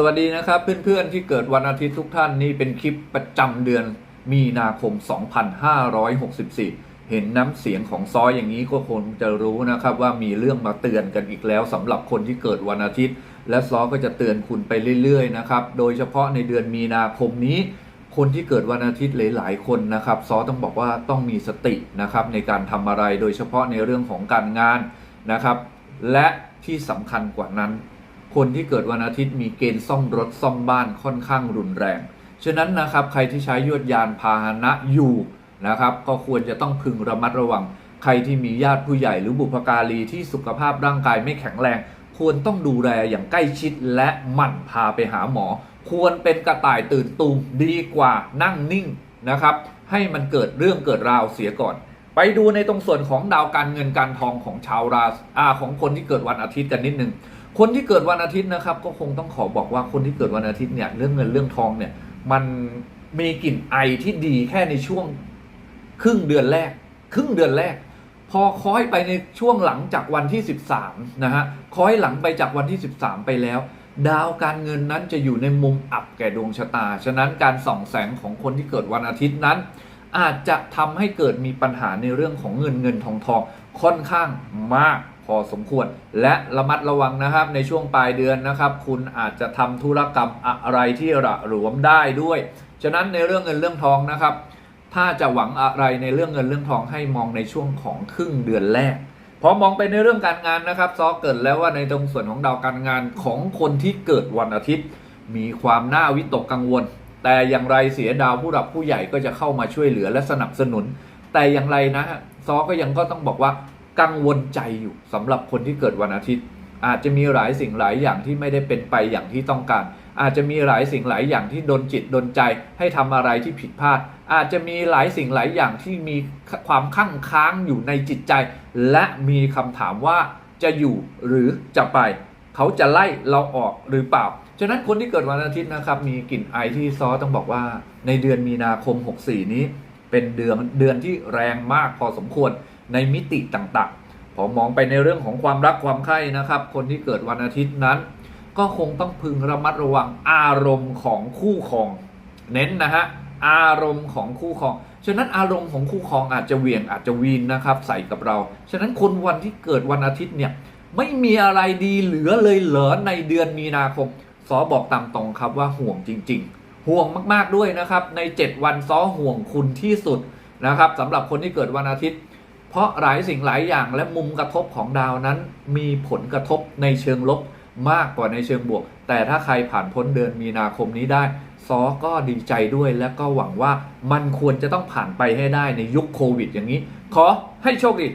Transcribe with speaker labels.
Speaker 1: สวัสดีนะครับเพื่อนๆที่เกิดวันอาทิตย์ทุกท่านนี่เป็นคลิปประจำเดือนมีนาคม 2564 เห็นน้ำเสียงของซอยอย่างนี้ก็คงจะรู้นะครับว่ามีเรื่องมาเตือนกันอีกแล้วสำหรับคนที่เกิดวันอาทิตย์ และซอก็จะเตือนคุณไปเรื่อยๆนะครับโดยเฉพาะในเดือนมีนาคมนี้ คนที่เกิดวันอาทิตย์หลายๆคนนะครับซอต้องบอกว่าต้องมีสตินะครับในการทำอะไรโดยเฉพาะในเรื่องของการงานนะครับและที่สำคัญกว่านั้น คนที่เกิดวันอาทิตย์มีเกณฑ์ซ่อมรถซ่อมบ้านค่อนข้างรุนแรง ฉะนั้นนะครับใครที่ใช้ยวดยานพาหนะอยู่นะครับ ก็ควรจะต้องพึงระมัดระวัง ใครที่มีญาติผู้ใหญ่หรือบุพการีที่สุขภาพร่างกายไม่แข็งแรง ควรต้องดูแลอย่างใกล้ชิดและหมั่นพาไปหาหมอ ควรเป็นกระต่ายตื่นตูมดีกว่านั่งนิ่งนะครับ ให้มันเกิดเรื่องเกิดราวเสียก่อน ไปดูในตรงส่วนของดาวการเงินการทองของชาวราศีอ่าของคนที่เกิดวันอาทิตย์กันนิดนึง คนที่เกิดวันอาทิตย์นะครับ ก็คงต้องขอบอกว่าคนที่เกิดวันอาทิตย์เนี่ยเรื่องเงินเรื่องทองเนี่ย มันมีกลิ่นไอที่ดีแค่ในช่วงครึ่งเดือนแรก ครึ่งเดือนแรก พอคอยไปในช่วงหลังจากวันที่ 13นะฮะคอยหลังไปจากวันที่ 13 ไปแล้ว ดาวการเงินนั้นจะอยู่ในมุมอับแก่ดวงชะตา ฉะนั้นการส่องแสงของคนที่เกิดวันอาทิตย์นั้น อาจจะทำให้เกิดมีปัญหาในเรื่องของเงินเงินทองทองค่อนข้างมาก พอสมควร และระมัดระวังนะครับในช่วงปลายเดือนนะครับ คุณอาจจะทำธุรกรรมอะไรที่ระหลวมได้ด้วย ฉะนั้นในเรื่องเงินเรื่องทองนะครับ ถ้าจะหวังอะไรในเรื่องเงินเรื่องทองให้มองในช่วงของครึ่งเดือนแรกพอมองไปในเรื่องการงานนะครับซอเกิดแล้วว่าในตรงส่วนของดาวการงานของคนที่เกิดวันอาทิตย์ มีความน่าวิตกกังวล แต่อย่างไรเสียดาวผู้หลักผู้ใหญ่ก็จะเข้ามาช่วยเหลือและสนับสนุน แต่อย่างไรนะฮะซอก็ยังก็ต้องบอกว่า กังวลใจอยู่สำหรับคนที่เกิดวันอาทิตย์ อาจจะมีหลายสิ่งหลายอย่างที่ไม่ได้เป็นไปอย่างที่ต้องการ อาจจะมีหลายสิ่งหลายอย่างที่ดนจิตดนใจให้ทำอะไรที่ผิดพลาด อาจจะมีหลายสิ่งหลายอย่างที่มีความข้างค้างอยู่ในจิตใจ และมีคำถามว่าจะอยู่หรือจะไป เขาจะไล่เราออกหรือเปล่าฉะนั้นคนที่เกิดวันอาทิตย์นะครับมีกลิ่นไอที่ซอต้องบอกว่า ในเดือนมีนาคม 64 นี้ เป็นเดือนเดือนที่แรงมากพอสมควร ในมิติต่างๆพอมองไปในเรื่องของความรักความใคร่นะครับ คนที่เกิดวันอาทิตย์นั้น ก็คงต้องพึงระมัดระวังอารมณ์ของคู่ครอง เน้นนะฮะอารมณ์ของคู่ครอง ฉะนั้นอารมณ์ของคู่ครองอาจจะเวียงอาจจะวีนนะครับ ใส่กับเรา ฉะนั้นคนวันที่เกิดวันอาทิตย์เนี่ยไม่มีอะไรดีเหลือเลยเหรอในเดือนมีนาคมซอบอกตามตรงครับว่าห่วงจริง ๆ ห่วงมากๆด้วยนะครับ ใน 7 วันซอห่วงคุณที่สุดนะครับสำหรับคนที่เกิดวันอาทิตย์ เพราะหลายสิ่งหลายอย่างและมุมกระทบของดาวนั้นมีผลกระทบในเชิงลบมากกว่าในเชิงบวก แต่ถ้าใครผ่านพ้นเดือนมีนาคมนี้ได้ ซอก็ดีใจด้วยและก็หวังว่ามันควรจะต้องผ่านไปให้ได้ในยุคโควิดอย่างนี้ ขอให้โชคดี